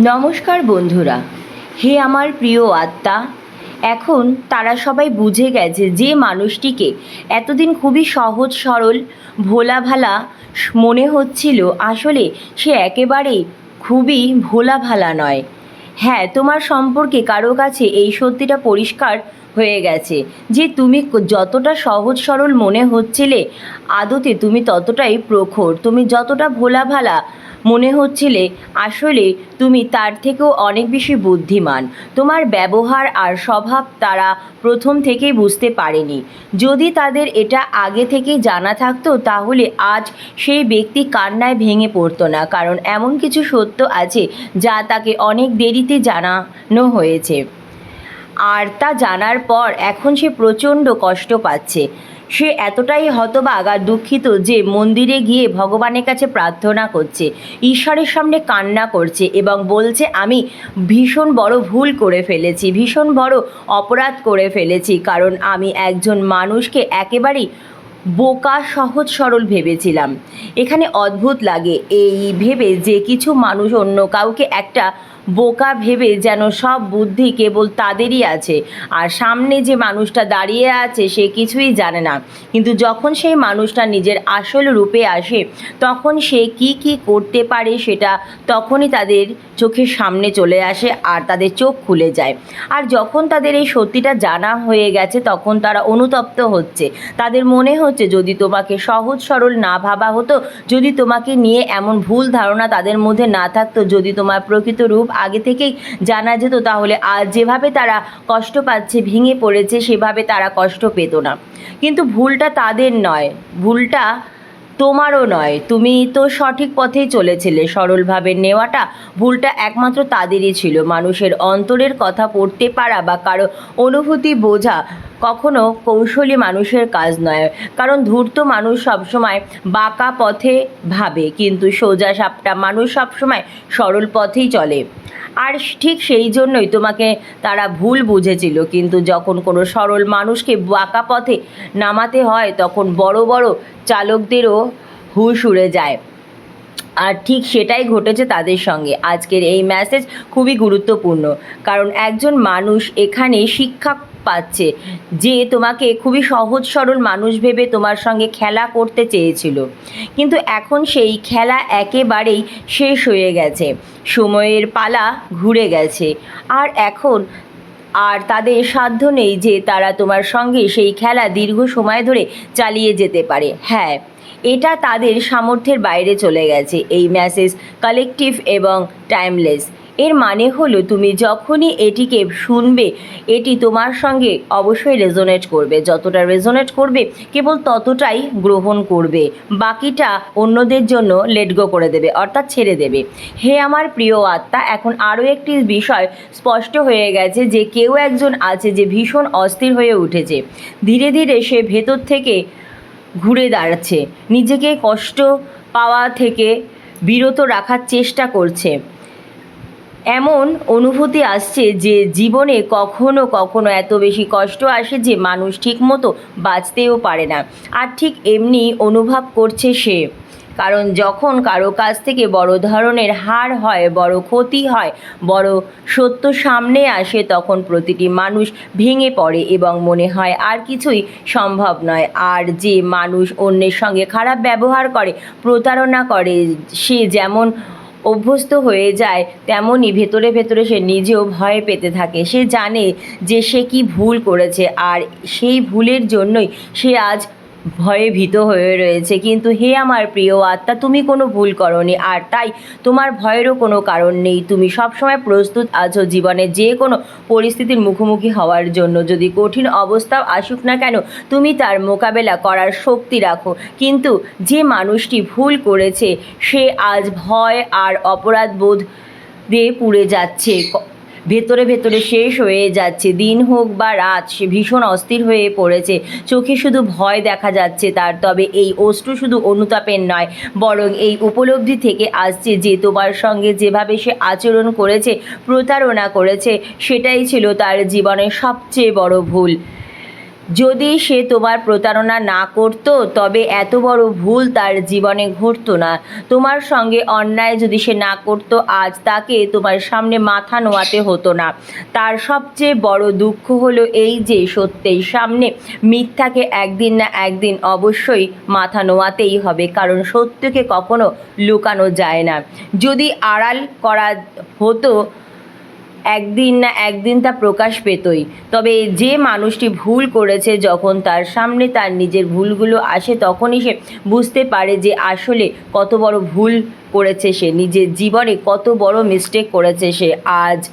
নমস্কার বন্ধুরা, হে আমার প্রিয় আত্মা। এখন তারা সবাই বুঝে গেছে যে মানুষটিকে এতদিন খুবই সহজ, সরল ভোলা ভালা মনে হচ্ছিল। আসলে সে একেবারেই খুবই ভোলা ভালা নয়। হ্যাঁ তোমার সম্পর্কে কারও কাছে এই সত্যিটা পরিষ্কার হয়ে গেছে। যে তুমি যতটা সহজ সরল মনে হচ্ছিলে, আদতে তুমি ততটাই প্রখর। তুমি যতটা ভোলা ভালা মনে হচ্ছিলে, আসলে তুমি তার থেকেও অনেক বেশি বুদ্ধিমান। তোমার ব্যবহার আর স্বভাব তারা প্রথম থেকেই বুঝতে পারেনি। যদি তাদের এটা আগে থেকেই জানা থাকতো, তাহলে আজ সেই ব্যক্তি কান্নায় ভেঙে পড়তো না। কারণ এমন কিছু সত্য আছে, যা তাকে অনেক দেরিতে জানানো হয়েছে। আর তা জানার পর এখন সে প্রচণ্ড কষ্ট পাচ্ছে। সে এতটাই হতবাগ আর দুঃখিত যে মন্দিরে গিয়ে ভগবানের কাছে প্রার্থনা করছে, ঈশ্বরের সামনে কান্না করছে এবং বলছে, আমি ভীষণ বড় ভুল করে ফেলেছি, ভীষণ বড় অপরাধ করে ফেলেছি, কারণ আমি একজন মানুষকে একেবারেই বোকা, সহজ, সরল ভেবেছিলাম। এখানে অদ্ভুত লাগে, এই ভেবে যে কিছু মানুষ অন্য কাউকে একটা বোকা ভেবে যেন সব বুদ্ধি কেবল তাদেরই আছে। আর সামনে যে মানুষটা দাঁড়িয়ে আছে, সে কিছুই জানে না। কিন্তু যখন সেই মানুষটা নিজের আসল রূপে আসে, তখন সে কি কি করতে পারে সেটা তখনই তাদের চোখের সামনে চলে আসে আর তাদের চোখ খুলে যায়। আর যখন তাদের এই সত্যিটা জানা হয়ে গেছে, তখন তারা অনুতপ্ত হচ্ছে। তাদের মনে হচ্ছে, যদি তোমাকে সহজ সরল না ভাবা হতো, যদি তোমাকে নিয়ে এমন ভুল ধারণা তাদের মধ্যে না থাকতো, যদি তোমার প্রকৃত রূপ আগে থেকেই জানা যেত তাহলে আর যেভাবে তারা কষ্ট পাচ্ছে, ভেঙে পড়েছে, সেভাবে তারা কষ্ট পেত না। কিন্তু ভুলটা তাদের নয়। ভুলটা তোমারও নয়। তুমি তো সঠিক পথেই চলেছিলে। সরলভাবে নেওয়াটা ভুলটা একমাত্র তাদেরই ছিল। মানুষের অন্তরের কথা পড়তে পারা বা কারও অনুভূতি বোঝা কখনো কৌশলী মানুষের কাজ নয়। কারণ ধূর্ত মানুষ সবসময় বাঁকা পথে ভাবে, কিন্তু সোজা সাপটা মানুষ সবসময় সরল পথেই চলে। আর ঠিক সেই জন্যই তোমাকে তারা ভুল বুঝেছিল, কিন্তু যখন কোনো সরল মানুষকে বাঁকা পথে নামাতে হয়, তখন বড় বড় চালকদেরও হুশ উড়ে যায়। আর ঠিক সেটাই ঘটেছে তাদের সঙ্গে। আজকের এই মেসেজ খুবই গুরুত্বপূর্ণ। কারণ একজন মানুষ এখানে শিক্ষা পাচ্ছে, যে তোমাকে খুবই সহজ সরল মানুষ ভেবে তোমার সঙ্গে খেলা করতে চেয়েছিল। কিন্তু এখন সেই খেলা একেবারেই শেষ হয়ে গেছে। সময়ের পালা ঘুরে গেছে। আর এখন আর তাদের সাধ্য নেই যে তারা তোমার সঙ্গে সেই খেলা দীর্ঘ সময় ধরে চালিয়ে যেতে পারে। হ্যাঁ এটা তাদের সামর্থ্যের বাইরে চলে গেছে। এই মেসেজ কালেকটিভ এবং টাইমলেস এর মানে হলো তুমি যখনই এটিকে শুনবে, এটি তোমার সঙ্গে অবশ্যই রেজোনেট করবে। যতটা রেজোনেট করবে, কেবল ততটাই গ্রহণ করবে। বাকিটা অন্যদের জন্য লেট গো করে দেবে, অর্থাৎ ছেড়ে দেবে। হে আমার প্রিয় আত্মা, এখন আরও একটি বিষয় স্পষ্ট হয়ে গেছে যে কেউ একজন আছে যে ভীষণ অস্থির হয়ে উঠেছে। ধীরে ধীরে সে ভেতর থেকে ঘুরে দাঁড়াচ্ছে। নিজেকে কষ্ট পাওয়া থেকে বিরত রাখার চেষ্টা করছে। এমন অনুভূতি আসছে যে জীবনে কখনো কখনো এত বেশি কষ্ট আসে যে মানুষ ঠিকমতো বাঁচতেও পারে না। আর ঠিক এমনি অনুভব করছে সে। কারণ যখন কারও কাছ থেকে বড় ধরনের হার হয়, বড় ক্ষতি হয়, বড় সত্য সামনে আসে, তখন প্রতিটি মানুষ ভেঙে পড়ে এবং মনে হয় আর কিছুই সম্ভব নয়। আর যে মানুষ অন্যের সঙ্গে খারাপ ব্যবহার করে, প্রতারণা করে, সে যেমন অভ্যস্ত হয়ে যায়, তেমনই ভেতরে ভেতরে সে নিজেও ভয় পেতে থাকে। সে জানে যে সে কি ভুল করেছে, আর সেই ভুলের জন্যই সে আজ ভয়ে ভীত হয়ে রয়েছে। কিন্তু হে আমার প্রিয় আত্মা, তুমি কোনো ভুল করনি। আর তাই তোমার ভয়েরও কোনো কারণ নেই। তুমি সবসময় প্রস্তুত আছো জীবনে যে কোনো পরিস্থিতির মুখোমুখি হওয়ার জন্য। যদি কঠিন অবস্থাও আসুক না কেন, তুমি তার মোকাবেলা করার শক্তি রাখো। কিন্তু যে মানুষটি ভুল করেছে, সে আজ ভয় আর অপরাধ বোধ দিয়ে পুড়ে যাচ্ছে। ভেতরে ভেতরে শেষ হয়ে যাচ্ছে। দিন হোক বা রাত, সে ভীষণ অস্থির হয়ে পড়েছে। চোখে শুধু ভয় দেখা যাচ্ছে তার, তবে এই অশ্রু শুধু অনুতাপের নয়, বরং এই উপলব্ধি থেকে আসছে যে তোমার সঙ্গে যেভাবে সে আচরণ করেছে, প্রতারণা করেছে, সেটাই ছিল তার জীবনের সবচেয়ে বড় ভুল। যদি সে তোমার প্রতারণা না করত, তবে এত বড় ভুল তার জীবনে ঘটতো না। তোমার সঙ্গে অন্যায় যদি সে না করতো, আজ তাকে তোমার সামনে মাথা নোয়াতে হতো না। তার সবচেয়ে বড় দুঃখ হলো এই যে সত্যের সামনে মিথ্যাকে একদিন না একদিন অবশ্যই মাথা নোয়াতেই হবে, কারণ সত্যকে কখনো লুকানো যায় না। যদি আড়াল করা হতো একদিন না একদিন তা প্রকাশ পেতই। তবে যে মানুষটি ভুল করেছে যখন তার সামনে তার নিজের ভুলগুলো আসে তখনই সে বুঝতে পারে যে আসলে কত বড় ভুল করেছে সে, নিজের জীবনে কত বড় মিস্টেক করেছে সে। আজ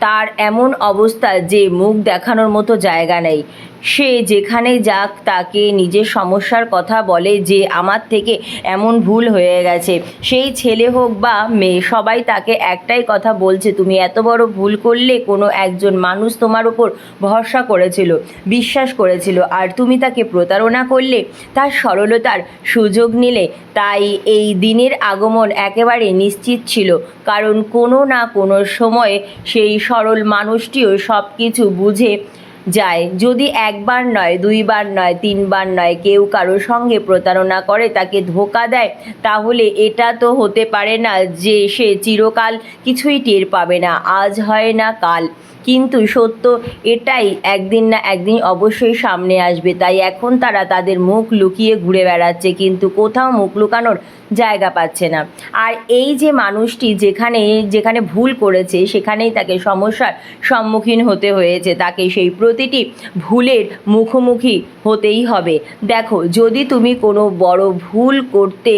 তার এমন অবস্থা যে মুখ দেখানোর মতো জায়গা নেই। সে যেখানে যাক তাকে নিজের সমস্যার কথা বলে যে আমার থেকে এমন ভুল হয়ে গেছে। সেই ছেলে হোক বা মেয়ে, সবাই তাকে একটাই কথা বলছে, তুমি এত বড় ভুল করলে কোনো একজন মানুষ তোমার উপর ভরসা করেছিল, বিশ্বাস করেছিল, আর তুমি তাকে প্রতারণা করলে, তার সরলতার সুযোগ নিলে। তাই এই দিনের আগমন একেবারে নিশ্চিত ছিল, কারণ কোনো না কোনো সময়ে সেই সরল মানুষটিও সব কিছু বুঝে যায়। যদি একবার নয়, দুইবার নয়, তিনবার নয়, কেউ কারোর সঙ্গে প্রতারণা করে, তাকে ধোকা দেয়, তাহলে এটা তো হতে পারে না যে সে চিরকাল কিছুই টের পাবে না। আজ হয় না কাল। কিন্তু সত্য এটাই, একদিন না একদিন অবশ্যই সামনে আসবে। তাই এখন তারা তাদের মুখ লুকিয়ে ঘুরে বেড়াচ্ছে, কিন্তু কোথাও মুখ লুকানোর জায়গা পাচ্ছে না। আর এই যে মানুষটি যেখানে যেখানে ভুল করেছে, সেখানেই তাকে সমস্যার সম্মুখীন হতে হয়েছে। তাকে সেই প্রতিটি ভুলের মুখোমুখি হতেই হবে। দেখো, যদি তুমি কোনো বড় ভুল করতে,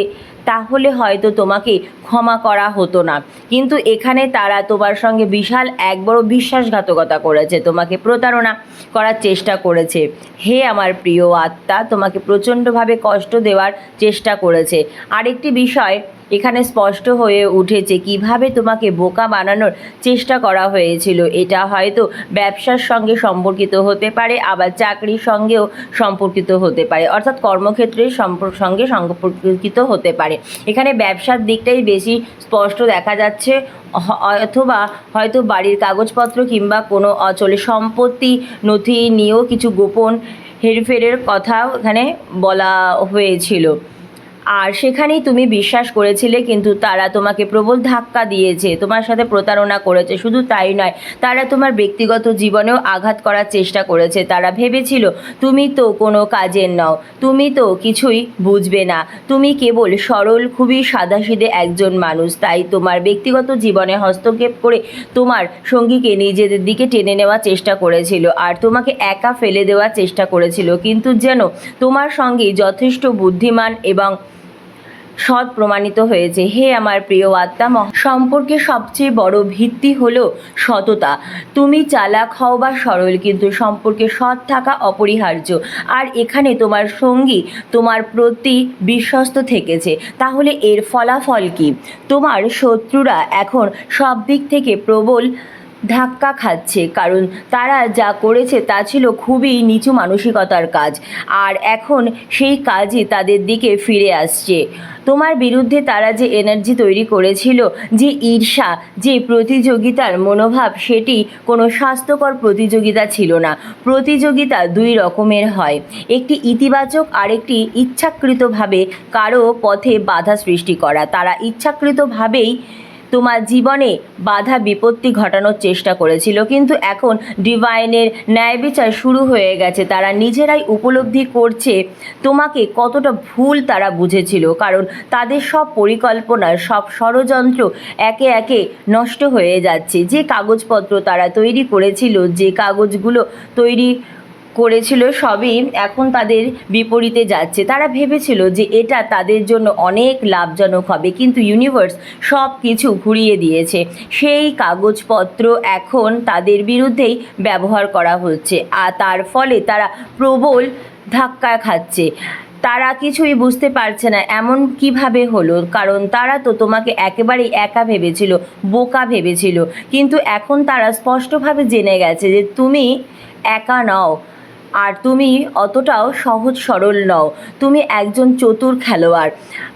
তাহলে হয়তো তোমাকে ক্ষমা করা হতো না। কিন্তু এখানে তারা তোমার সঙ্গে বিশাল এক বড় বিশ্বাসঘাতকতা করেছে, তোমাকে প্রতারণা করার চেষ্টা করেছে। হে আমার প্রিয় আত্মা, তোমাকে প্রচণ্ডভাবে কষ্ট দেওয়ার চেষ্টা করেছে। আরেকটি বিষয় এখানে স্পষ্ট হয়ে উঠেছে কীভাবে তোমাকে বোকা বানানোর চেষ্টা করা হয়েছিল। এটা হয়তো ব্যবসার সঙ্গে সম্পর্কিত হতে পারে, আবার চাকরির সঙ্গেও সম্পর্কিত হতে পারে। অর্থাৎ কর্মক্ষেত্রের সঙ্গে সম্পর্কিত হতে পারে। এখানে ব্যবসার দিকটাই বেশি স্পষ্ট দেখা যাচ্ছে। অথবা হয়তো বাড়ির কাগজপত্র কিংবা কোনো অচলে সম্পত্তি নথি নিয়েও কিছু গোপন হেরফেরের কথাও এখানে বলা হয়েছিল। আর সেখানেই তুমি বিশ্বাস করেছিলে, কিন্তু তারা তোমাকে প্রবল ধাক্কা দিয়েছে। তোমার সাথে প্রতারণা করেছে, শুধু তাই নয়, তারা তোমার ব্যক্তিগত জীবনেও আঘাত করার চেষ্টা করেছে। তারা ভেবেছিল, তুমি তো কোনো কাজের নও, তুমি তো কিছুই বুঝবে না। তুমি কেবল সরল, খুবই সাদাসিধে একজন মানুষ। তাই তোমার ব্যক্তিগত জীবনে হস্তক্ষেপ করে তোমার সঙ্গীকে নিজেদের দিকে টেনে নেওয়ার চেষ্টা করেছিল আর তোমাকে একা ফেলে দেওয়ার চেষ্টা করেছিল। কিন্তু যেন তোমার সঙ্গে যথেষ্ট বুদ্ধিমান এবং সৎ প্রমাণিত হয়েছে। হে আমার প্রিয় আত্মা সম্পর্কে সবচেয়ে বড় ভিত্তি হলো সততা। তুমি চালাক হও বা সরল, কিন্তু সম্পর্কে সৎ থাকা অপরিহার্য। আর এখানে তোমার সঙ্গী তোমার প্রতি বিশ্বস্ত থেকেছে। তাহলে এর ফলাফল কি? তোমার শত্রুরা এখন সব দিক থেকে প্রবল ধাক্কা খাচ্ছে, কারণ তারা যা করেছে তা ছিল খুবই নিচু মানসিকতার কাজ। আর এখন সেই কাজই তাদের দিকে ফিরে আসছে। তোমার বিরুদ্ধে তারা যে এনার্জি তৈরি করেছিল, যে ঈর্ষা, যে প্রতিযোগিতার মনোভাব, সেটি কোনো স্বাস্থ্যকর প্রতিযোগিতা ছিল না। প্রতিযোগিতা দুই রকমের হয়। একটি ইতিবাচক, আরেকটি ইচ্ছাকৃতভাবে কারও পথে বাধা সৃষ্টি করা। তারা ইচ্ছাকৃতভাবেই তোমার জীবনে বাধা বিপত্তি ঘটানোর চেষ্টা করেছিল। কিন্তু এখন ডিভাইনের ন্যায় বিচার শুরু হয়ে গেছে। তারা নিজেরাই উপলব্ধি করছে তোমাকে কতটা ভুল তারা বুঝেছিল। কারণ তাদের সব পরিকল্পনা, সব ষড়যন্ত্র একে একে নষ্ট হয়ে যাচ্ছে। যে কাগজপত্র তারা তৈরি করেছিল, যে কাগজগুলো তৈরি করেছিল সবই এখন তাদের বিপরীতে যাচ্ছে। তারা ভেবেছিল যে এটা তাদের জন্য অনেক লাভজনক হবে, কিন্তু ইউনিভার্স সব কিছু ঘুরিয়ে দিয়েছে। সেই কাগজপত্র এখন তাদের বিরুদ্ধেই ব্যবহার করা হচ্ছে, আর তার ফলে তারা প্রবল ধাক্কা খাচ্ছে। তারা কিছুই বুঝতে পারছে না এমন কীভাবে হলো, কারণ তারা তো তোমাকে একেবারেই একা ভেবেছিল, বোকা ভেবেছিল। কিন্তু এখন তারা স্পষ্টভাবে জেনে গেছে যে তুমি একা নও আর তুমি অতটাও সহজ সরল নও। তুমি একজন চতুর খেলোয়াড়।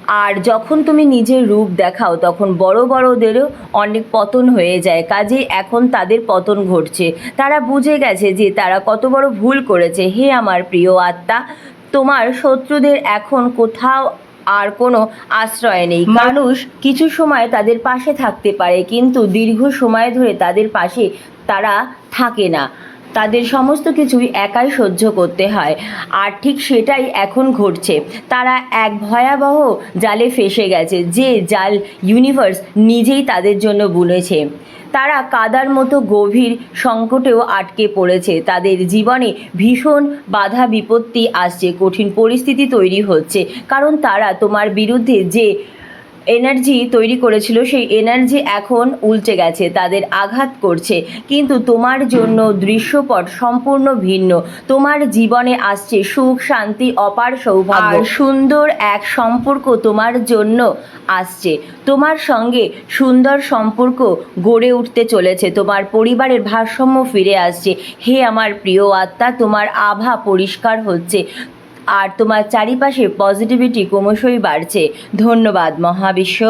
আর যখন তুমি নিজের রূপ দেখাও তখন বড় বড়দেরও অনেক পতন হয়ে যায়। কাজেই এখন তাদের পতন ঘটছে। তারা বুঝে গেছে যে তারা কত বড় ভুল করেছে। হে আমার প্রিয় আত্মা তোমার শত্রুদের এখন কোথাও আর কোনো আশ্রয় নেই। মানুষ কিছু সময় তাদের পাশে থাকতে পারে কিন্তু দীর্ঘ সময় ধরে তাদের পাশে তারা থাকে না। তাদের সমস্ত কিছুই একাই সহ্য করতে হয়। আর ঠিক সেটাই এখন ঘটছে। তারা এক ভয়াবহ জালে ফেসে গেছে, যে জাল ইউনিভার্স নিজেই তাদের জন্য বুনেছে। তারা কাদার মতো গভীর সংকটেও আটকে পড়েছে। তাদের জীবনে ভীষণ বাধা বিপত্তি আসছে, কঠিন পরিস্থিতি তৈরি হচ্ছে। কারণ তারা তোমার বিরুদ্ধে যে এনার্জি তৈরি করেছিল সেই এনার্জি এখন উল্টে গেছে তাদের আঘাত করছে। কিন্তু তোমার জন্য দৃশ্যপট সম্পূর্ণ ভিন্ন। তোমার জীবনে আসছে সুখ শান্তি অপার সৌভাগ্য। আর সুন্দর এক সম্পর্ক তোমার জন্য আসছে। তোমার সঙ্গে সুন্দর সম্পর্ক গড়ে উঠতে চলেছে। তোমার পরিবারের ভারসাম্য ফিরে আসছে। হে আমার প্রিয় আত্মা তোমার আভা পরিষ্কার হচ্ছে। আর তোমার চারিপাশে পজিটিভিটি ক্রমশই বাড়ছে। ধন্যবাদ মহাবিশ্ব।